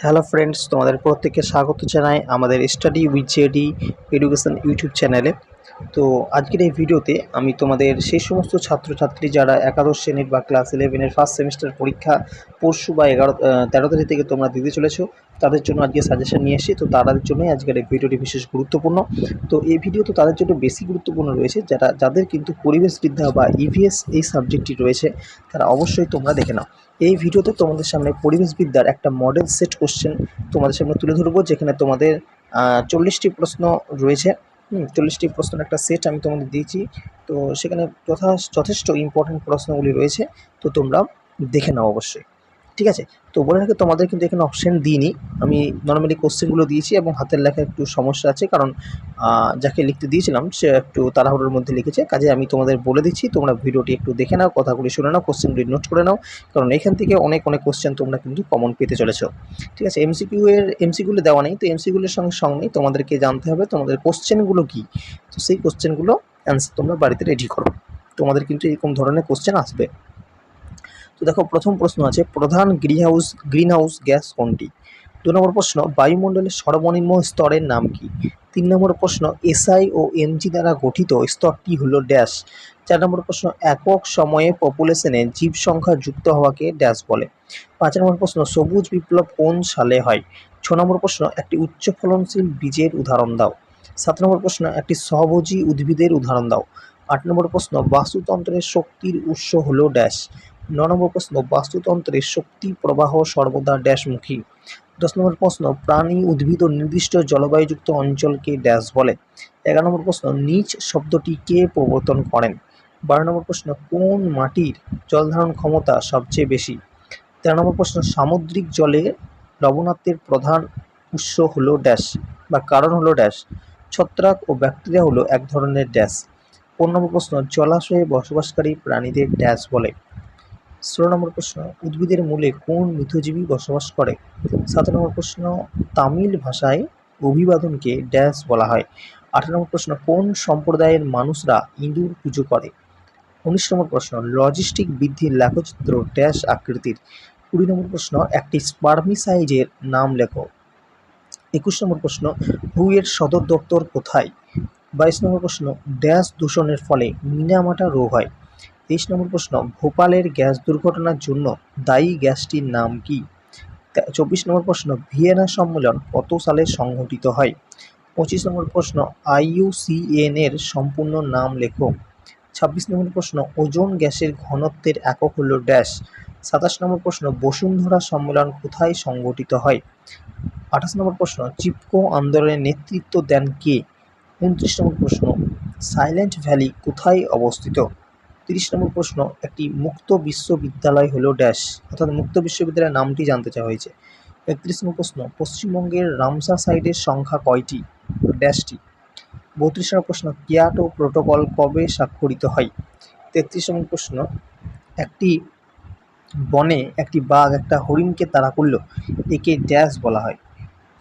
Hello friends তোমাদের প্রত্যেককে স্বাগত জানাই আমাদের study with JD education YouTube চ্যানেলে তো আজকের এই ভিডিওতে আমি তোমাদের সেই সমস্ত ছাত্রছাত্রী যারা একাদশ শ্রেণির বা ক্লাস ইলেভেনের ফার্স্ট সেমিস্টার পরীক্ষা পরশু বা এগারো তেরো তারিখ থেকে তোমরা দিতে চলেছো, তাদের জন্য আজকে সাজেশন নিয়ে এসেছি। তো তাদের জন্যই আজকের এই ভিডিওটি বিশেষ গুরুত্বপূর্ণ। তো এই ভিডিও তো তাদের জন্য বেশি গুরুত্বপূর্ণ রয়েছে, যারা, যাদের কিন্তু পরিবেশবিদ্যা বা ইভিএস এই সাবজেক্টটি রয়েছে, তারা অবশ্যই তোমরা দেখে নাও। এই ভিডিওতে তোমাদের সামনে পরিবেশবিদ্যার একটা মডেল সেট কোশ্চেন তোমাদের সামনে তুলে ধরবো, যেখানে তোমাদের চল্লিশটি প্রশ্ন রয়েছে। হুম, চল্লিশটি প্রশ্নের একটা সেট আমি তোমাদের দিয়েছি। তো সেখানে যথা যথেষ্ট ইম্পর্টেন্ট প্রশ্নগুলি রয়েছে, তো তোমরা দেখে নাও অবশ্যই। ঠিক আছে? তো বলে রাখি, তোমাদের কিন্তু এখানে অপশান দিইনি। আমি নর্মালি কোশ্চেনগুলো দিয়েছি এবং হাতের লেখা একটু সমস্যা আছে, কারণ যাকে লিখতে দিয়েছিলাম, সে একটু তাড়াহুড়োর মধ্যে লিখেছে। কাজে আমি তোমাদের বলে দিচ্ছি, তোমরা ভিডিওটি একটু দেখে নাও, কথাগুলি শুনে নাও কোশ্চেনগুলি নোট করে নাও, কারণ এখান থেকে অনেক অনেক কোশ্চেন তোমরা কিন্তু কমন পেতে চলেছো। ঠিক আছে? এমসিকিউ এর এমসিগুলো দেওয়া নেই, তো এমসিগুলোর সঙ্গে সঙ্গে তোমাদেরকে জানতে হবে, তোমাদের কোশ্চেনগুলো কী? তো সেই কোশ্চেনগুলো অ্যান্সার তোমরা বাড়িতে রেডি করো। তোমাদের কিন্তু এরকম ধরনের কোশ্চেন আসবে। তো দেখো, প্রথম প্রশ্ন আছে, প্রধান green house green house gas কোনটি? দু নম্বর প্রশ্ন, বায়ুমণ্ডলের সর্বনিম্ন স্তরের নাম কি? তিন নম্বর প্রশ্ন, এসআই ও এমজি দ্বারা গঠিত স্তরটি হলো ড্যাশ। চার নম্বর প্রশ্ন, একক সময়ে পপুলেশনে জীব সংখ্যা যুক্ত হওয়াকে ড্যাশ বলে। পাঁচ নম্বর প্রশ্ন, সবুজ বিপ্লব কোন সালে হয়? ছ নম্বর প্রশ্ন, একটি উচ্চ ফলনশীল বীজের উদাহরণ দাও। সাত নম্বর প্রশ্ন, একটি সহভোজী উদ্ভিদের উদাহরণ দাও। আট নম্বর প্রশ্ন, বাস্তুতন্ত্রের শক্তির উৎস হলো ড্যাশ। ন নম্বর প্রশ্ন বাস্তুতন্ত্রের শক্তি প্রবাহ সর্বদা ড্যাশমুখী। দশ নম্বর প্রশ্ন, প্রাণী উদ্ভিদ ও নির্দিষ্ট জলবায়ুযুক্ত অঞ্চলকে ড্যাশ বলে। এগারো নম্বর প্রশ্ন, নিচ শব্দটি কে প্রবর্তন করেন? বারো নম্বর প্রশ্ন, কোন মাটির জলধারণ ক্ষমতা সবচেয়ে বেশি? তেরো নম্বর প্রশ্ন, সামুদ্রিক জলে লবণাক্তের প্রধান উৎস হলো ড্যাশ বা কারণ হলো ড্যাশ। ছত্রাক ও ব্যাকটেরিয়া হলো এক ধরনের ড্যাশ। পনেরো নম্বর প্রশ্ন, জলাশয়ে বসবাসকারী প্রাণীদের ড্যাশ বলে। ষোলো নম্বর প্রশ্ন, উদ্ভিদের মূলে কোন মিথজীবী বসবাস করে? সতেরো নম্বর প্রশ্ন, তামিল ভাষায় অভিবাদনকে ড্যাশ বলা হয়। আঠারো নম্বর প্রশ্ন, কোন সম্প্রদায়ের মানুষরা ইঁদুর পুজো করে? উনিশ নম্বর প্রশ্ন, লজিস্টিক বৃদ্ধির লেখচিত্র ড্যাশ আকৃতির। কুড়ি নম্বর প্রশ্ন, একটি স্পার্মিসাইজের নাম লেখো। একুশ নম্বর প্রশ্ন হুয়ের সদর দপ্তর কোথায়? বাইশ নম্বর প্রশ্ন, ড্যাশ দূষণের ফলে মিনামাটা রোগ হয়। তেইশ নম্বর প্রশ্ন, ভোপালের গ্যাস দুর্ঘটনার জন্য দায়ী গ্যাসটির নাম কি? চব্বিশ নম্বর প্রশ্ন, ভিয়েনা সম্মেলন কত সালে সংঘটিত হয়? পঁচিশ নম্বর প্রশ্ন আইইউসিএন এর সম্পূর্ণ নাম লেখো। ছাব্বিশ নম্বর প্রশ্ন, ওজোন গ্যাসের ঘনত্বের একক হল ড্যাশ। সাতাশ নম্বর প্রশ্ন, বসুন্ধরা সম্মেলন কোথায় সংঘটিত হয়? আঠাশ নম্বর প্রশ্ন, চিপকো আন্দোলনের নেতৃত্ব দেন কে? উনত্রিশ নম্বর প্রশ্ন, সাইলেন্ট ভ্যালি কোথায় অবস্থিত? তিরিশ নম্বর প্রশ্ন, একটি মুক্ত বিশ্ববিদ্যালয় হলো ড্যাশ। অর্থাৎ মুক্ত বিশ্ববিদ্যালয়ের নামটি জানতে চাওয়া হয়েছে। একত্রিশ নম্বর প্রশ্ন, পশ্চিমবঙ্গের রামসা সাইটের সংখ্যা কয়টি? ড্যাশটি। বত্রিশ নম্বর প্রশ্ন, কিয়াটো প্রোটোকল কবে স্বাক্ষরিত হয়? তেত্রিশ নম্বর প্রশ্ন, একটি বনে একটি বাঘ একটা হরিণকে তাড়া করল, একে ড্যাশ বলা হয়।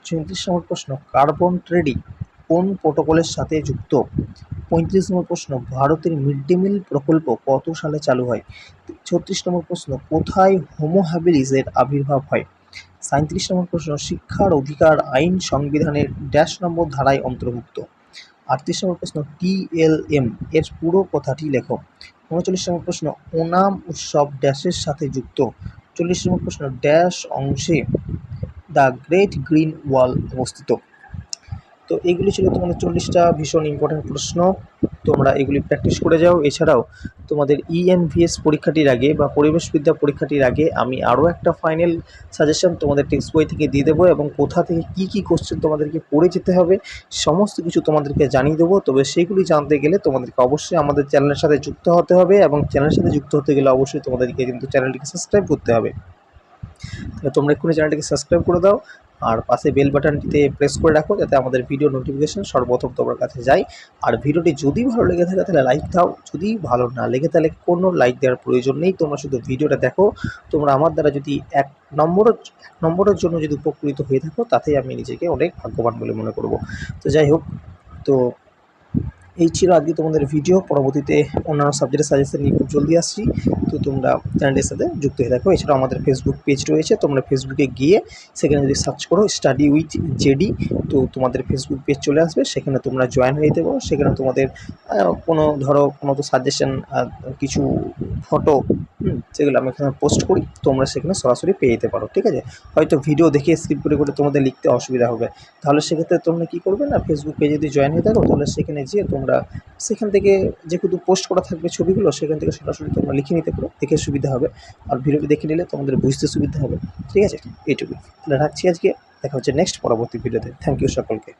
চৌত্রিশ নম্বর প্রশ্ন, কার্বন ট্রেডিং কোন প্রোটোকলের সাথে যুক্ত? পঁয়ত্রিশ নম্বর প্রশ্ন, ভারতের মিড ডে মিল প্রকল্প কত সালে চালু হয়? ছত্রিশ নম্বর প্রশ্ন, কোথায় হোমো হ্যাবিলিসের আবির্ভাব হয়? সাঁত্রিশ নম্বর প্রশ্ন, শিক্ষার অধিকার আইন সংবিধানের ড্যাশ নম্বর ধারায় অন্তর্ভুক্ত। আটত্রিশ নম্বর প্রশ্ন টিএলএম এর পুরো কথাটি লেখো। উনচল্লিশ নম্বর প্রশ্ন, ওনাম উৎসব ড্যাশের সাথে যুক্ত। চল্লিশ নম্বর প্রশ্ন ড্যাশ অংশে দ্য গ্রেট গ্রিন ওয়াল অবস্থিত। তো এইগুলি ছিল তোমাদের চল্লিশটা ভীষণ ইম্পর্ট্যান্ট প্রশ্ন। তোমরা এগুলি প্র্যাকটিস করে যাও। এছাড়াও তোমাদের E ইএনভিএস পরীক্ষাটির আগে বা পরিবেশবিদ্যা পরীক্ষাটির আগে আমি আরও একটা ফাইনাল সাজেশন তোমাদের টেক্সট বই থেকে দিয়ে দেবো এবং কোথা থেকে কী কী কোশ্চেন তোমাদেরকে পড়ে যেতে হবে সমস্ত কিছু তোমাদেরকে জানিয়ে দেবো। তবে সেইগুলি জানতে গেলে তোমাদেরকে অবশ্যই আমাদের চ্যানেলের সাথে যুক্ত হতে হবে এবং চ্যানেলের সাথে যুক্ত হতে গেলে অবশ্যই তোমাদেরকে কিন্তু চ্যানেলটিকে সাবস্ক্রাইব করতে হবে। তোমরা এক্ষুনি চ্যানেলটিকে সাবস্ক্রাইব করে দাও। আর পাশে বেল বাটনটিতে প্রেস করে রাখো যাতে আমাদের ভিডিও নোটিফিকেশান সর্বপ্রথম তোমার কাছে যায়। আর ভিডিওটি যদি ভালো লেগে থাকে তাহলে লাইক দাও, যদি ভালো না লেগে তাহলে কোনো লাইক দেওয়ার প্রয়োজন নেই, তোমরা শুধু ভিডিওটা দেখো। তোমরা আমার দ্বারা যদি এক নম্বর, এক নম্বরের জন্য যদি উপকৃত হয়ে থাকো, তাতেই আমি নিজেকে অনেক ভাগ্যবান বলে মনে করব। তো যাই হোক, তো এই ছিল আজকে তোমাদের ভিডিও পরবর্তীতে অন্যান্য সাবজেক্টের সাজেশন নিয়ে খুব জলদি আসছি। তো তোমরা চ্যানেলের সাথে যুক্ত হয়ে থাকো। এছাড়াও আমাদের ফেসবুক পেজ রয়েছে। তোমরা ফেসবুকে গিয়ে সেখানে যদি সার্চ করো স্টাডি উইথ জেডি তো তোমাদের ফেসবুক পেজ চলে আসবে। সেখানে তোমরা জয়েন হয়ে পারো। সেখানে তোমাদের কোনো, ধরো, কোনো তো সাজেশন কিছু ফটো সেগুলো আমি এখানে পোস্ট করি, তোমরা সেখানে সরাসরি পেয়ে যেতে পারো, ঠিক আছে? হয়তো ভিডিও দেখে স্কিপ করে করে তোমাদের লিখতে অসুবিধা হবে। তাহলে সেক্ষেত্রে তোমরা কী করবে না ফেসবুক পেজে যদি জয়েন হয়ে থাকো, তাহলে সেখানে যেয়ে তোমরা সেখান থেকে যেহেতু পোস্ট করা থাকবে ছবিগুলো, সেখান থেকে সরাসরি তোমরা লিখে নিতে পারো, দেখে সুবিধা হবে। আর ভিডিওটি দেখে নিলে তোমাদের বুঝতে সুবিধা হবে, ঠিক আছে? এইটুকুই। তাহলে রাখছি আজকে, দেখা হচ্ছে নেক্সট পরবর্তী ভিডিওতে থ্যাংক ইউ সকলকে।